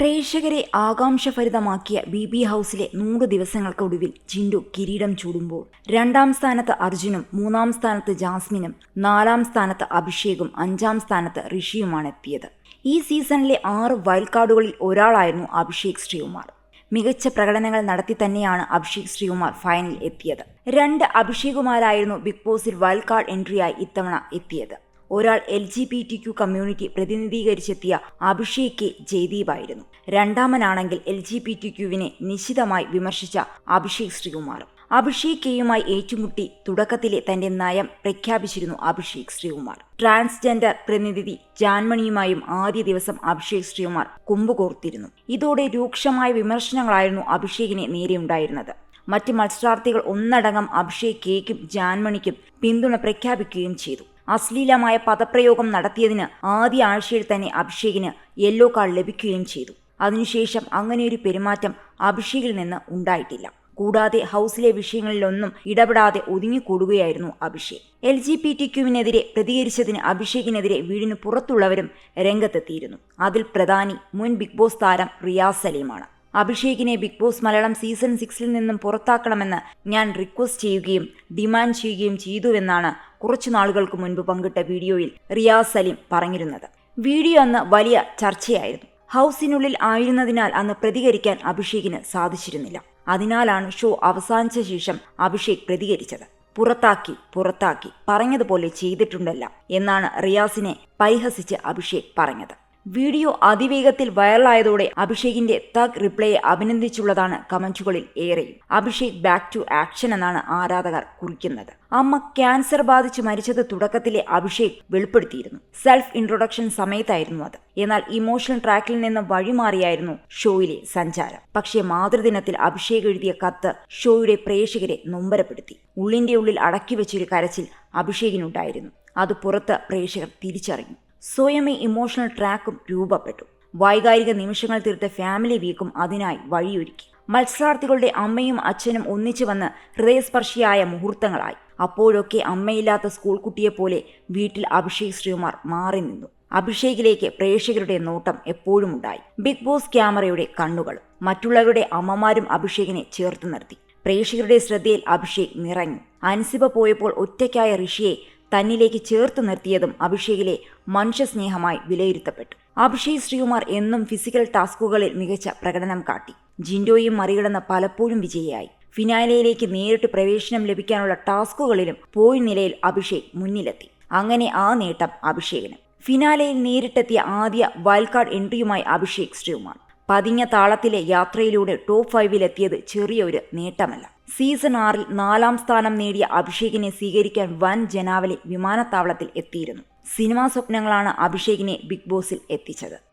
പ്രേക്ഷകരെ ആകാംക്ഷഭരിതമാക്കിയ B B ഹൗസിലെ നൂറ് ദിവസങ്ങൾക്കൊടുവിൽ ജിൻഡു കിരീടം ചൂടുമ്പോൾ. രണ്ടാം സ്ഥാനത്ത് അർജുനും മൂന്നാം സ്ഥാനത്ത് ജാസ്മിനും നാലാം സ്ഥാനത്ത് അഭിഷേകും അഞ്ചാം സ്ഥാനത്ത് ഋഷിയുമാണ് എത്തിയത് ഈ സീസണിലെ ആറ് വൈൽഡ് കാർഡുകളിൽ ഒരാളായിരുന്നു അഭിഷേക് ശ്രീകുമാർ. മികച്ച പ്രകടനങ്ങൾ നടത്തി തന്നെയാണ് അഭിഷേക് ശ്രീകുമാർ ഫൈനലിൽ എത്തിയത്. രണ്ട് അഭിഷേകുമാരായിരുന്നു ബിഗ് ബോസിൽ വൈൽഡ് കാർഡ് എൻട്രിയായി ഇത്തവണ എത്തിയത്. ഒരാൾ L G B T Q community പ്രതിനിധീകരിച്ചെത്തിയ Abhishek K ജയ്ദീപായിരുന്നു. രണ്ടാമനാണെങ്കിൽ എൽ ജി ബി ടി ക്യുവിനെ നിശിതമായി വിമർശിച്ച അഭിഷേക് ശ്രീകുമാറും. അഭിഷേക് കെയുമായി ഏറ്റുമുട്ടി തുടക്കത്തിലെ തന്റെ നയം പ്രഖ്യാപിച്ചിരുന്നു അഭിഷേക് ശ്രീകുമാർ. ട്രാൻസ്ജെൻഡർ പ്രതിനിധി ജാൻമണിയുമായും ആദ്യ ദിവസം അഭിഷേക് ശ്രീകുമാർ കുമ്പുകോർത്തിരുന്നു ഇതോടെ രൂക്ഷമായ വിമർശനങ്ങളായിരുന്നു അഭിഷേകിനെ നേരെയുണ്ടായിരുന്നത് മറ്റ് മത്സരാർത്ഥികൾ ഒന്നടങ്കം അഭിഷേക് കെയ്ക്കും ജാൻമണിക്കും പിന്തുണ പ്രഖ്യാപിക്കുകയും ചെയ്തു. അശ്ലീലമായ പദപ്രയോഗം നടത്തിയതിന് ആദ്യ ആഴ്ചയിൽ തന്നെ അഭിഷേകിന് യെല്ലോ കാർഡ് ലഭിക്കുകയും ചെയ്തു. അതിനുശേഷം അങ്ങനെയൊരു പെരുമാറ്റം അഭിഷേകിൽ നിന്ന് ഉണ്ടായിട്ടില്ല. കൂടാതെ ഹൗസിലെ വിഷയങ്ങളിലൊന്നും ഇടപെടാതെ ഒതുങ്ങിക്കൂടുകയായിരുന്നു Abhishek. L G B T ക്യുവിനെതിരെ പ്രതികരിച്ചതിന് അഭിഷേകിനെതിരെ വീടിന് പുറത്തുള്ളവരും രംഗത്തെത്തിയിരുന്നു. അതിൽ പ്രധാനി മുൻ ബിഗ് ബോസ് താരം റിയാസ് സലീമാണ്. അഭിഷേകിനെ ബിഗ് ബോസ് മലയാളം സീസൺ സിക്സിൽ നിന്നും പുറത്താക്കണമെന്ന് ഞാൻ റിക്വസ്റ്റ് ചെയ്യുകയും ഡിമാൻഡ് ചെയ്യുകയും ചെയ്തുവെന്നാണ് കുറച്ചു നാളുകൾക്ക് മുൻപ് പങ്കിട്ട വീഡിയോയിൽ റിയാസ് സലീം പറഞ്ഞിരുന്നത്. വീഡിയോ അന്ന് വലിയ ചർച്ചയായിരുന്നു. ഹൗസിനുള്ളിൽ ആയിരുന്നതിനാൽ അന്ന് പ്രതികരിക്കാൻ അഭിഷേകിന് സാധിച്ചിരുന്നില്ല. അതിനാലാണ് ഷോ അവസാനിച്ച ശേഷം അഭിഷേക് പ്രതികരിച്ചത്. പുറത്താക്കി പുറത്താക്കി പറഞ്ഞതുപോലെ ചെയ്തിട്ടുണ്ടല്ല എന്നാണ് റിയാസിനെ പരിഹസിച്ച് അഭിഷേക് പറഞ്ഞത്. വീഡിയോ അതിവേഗത്തിൽ വൈറലായതോടെ അഭിഷേകിന്റെ തഗ് റിപ്ലൈയെ അഭിനന്ദിച്ചുള്ളതാണ് കമന്റുകളിൽ ഏറെയും. അഭിഷേക് ബാക്ക് ടു ആക്ഷൻ എന്നാണ് ആരാധകർ കുറിക്കുന്നത്. അമ്മ ക്യാൻസർ ബാധിച്ച് മരിച്ചത് തുടക്കത്തിലെ അഭിഷേക് വെളിപ്പെടുത്തിയിരുന്നു. സെൽഫ് ഇൻട്രൊഡക്ഷൻ സമയത്തായിരുന്നു അത്. എന്നാൽ ഇമോഷണൽ ട്രാക്കിൽ നിന്ന് വഴിമാറിയായിരുന്നു ഷോയിലെ സഞ്ചാരം. പക്ഷേ മാതൃദിനത്തിൽ അഭിഷേക് എഴുതിയ കത്ത് ഷോയുടെ പ്രേക്ഷകരെ നൊമ്പരപ്പെടുത്തി. ഉള്ളിന്റെ ഉള്ളിൽ അടക്കി വെച്ചൊരു കരച്ചിൽ അഭിഷേകിനുണ്ടായിരുന്നു. അത് പുറത്ത് പ്രേക്ഷകർ തിരിച്ചറിഞ്ഞു. സ്വയമേ ഇമോഷണൽ ട്രാക്കും രൂപപ്പെട്ടു. വൈകാരിക നിമിഷങ്ങൾ തീർത്ത ഫാമിലി വീക്കും അതിനായി വഴിയൊരുക്കി. മത്സരാർത്ഥികളുടെ അമ്മയും അച്ഛനും ഒന്നിച്ചു വന്ന് ഹൃദയസ്പർശിയായ മുഹൂർത്തങ്ങളായി. അപ്പോഴൊക്കെ അമ്മയില്ലാത്ത സ്കൂൾ കുട്ടിയെപ്പോലെ വീട്ടിൽ അഭിഷേക് ശ്രീകുമാർ മാറി നിന്നു. അഭിഷേകിലേക്ക് പ്രേക്ഷകരുടെ നോട്ടം എപ്പോഴും ഉണ്ടായി. ബിഗ് ബോസ് ക്യാമറയുടെ കണ്ണുകൾ മറ്റുള്ളവരുടെ അമ്മമാരും അഭിഷേകിനെ ചേർത്ത് നിർത്തി. പ്രേക്ഷകരുടെ ശ്രദ്ധയിൽ അഭിഷേക് നിറഞ്ഞു. അൻസിബ പോയപ്പോൾ ഒറ്റയ്ക്കായ ഋഷിയെ തന്നിലേക്ക് ചേർത്ത് നിർത്തിയതും അഭിഷേകിലെ മനുഷ്യസ്നേഹമായി വിലയിരുത്തപ്പെട്ടു. അഭിഷേക് ശ്രീകുമാർ എന്നും ഫിസിക്കൽ ടാസ്കുകളിൽ മികച്ച പ്രകടനം കാട്ടി. ജിൻഡോയും മറികടന്ന് പലപ്പോഴും വിജയിയായി. ഫിനാലയിലേക്ക് നേരിട്ട് പ്രവേശനം ലഭിക്കാനുള്ള ടാസ്കുകളിലും പോയി നിലയിൽ അഭിഷേക് മുന്നിലെത്തി. അങ്ങനെ ആ നേട്ടം അഭിഷേകിന്. ഫിനാലയിൽ നേരിട്ടെത്തിയ ആദ്യ വൈൽഡ് കാർഡ് എൻട്രിയുമായി അഭിഷേക് ശ്രീകുമാർ. പതിഞ്ഞ താളത്തിലെ യാത്രയിലൂടെ ടോപ്പ് ഫൈവിലെത്തിയത് ചെറിയൊരു നേട്ടമല്ല. സീസൺ ആറിൽ നാലാം സ്ഥാനം നേടിയ അഭിഷേകിനെ സ്വീകരിക്കാൻ വൻ ജനാവലി വിമാനത്താവളത്തിൽ എത്തിയിരുന്നു. സിനിമാ സ്വപ്നങ്ങളാണ് അഭിഷേകിനെ ബിഗ് ബോസിൽ എത്തിച്ചത്.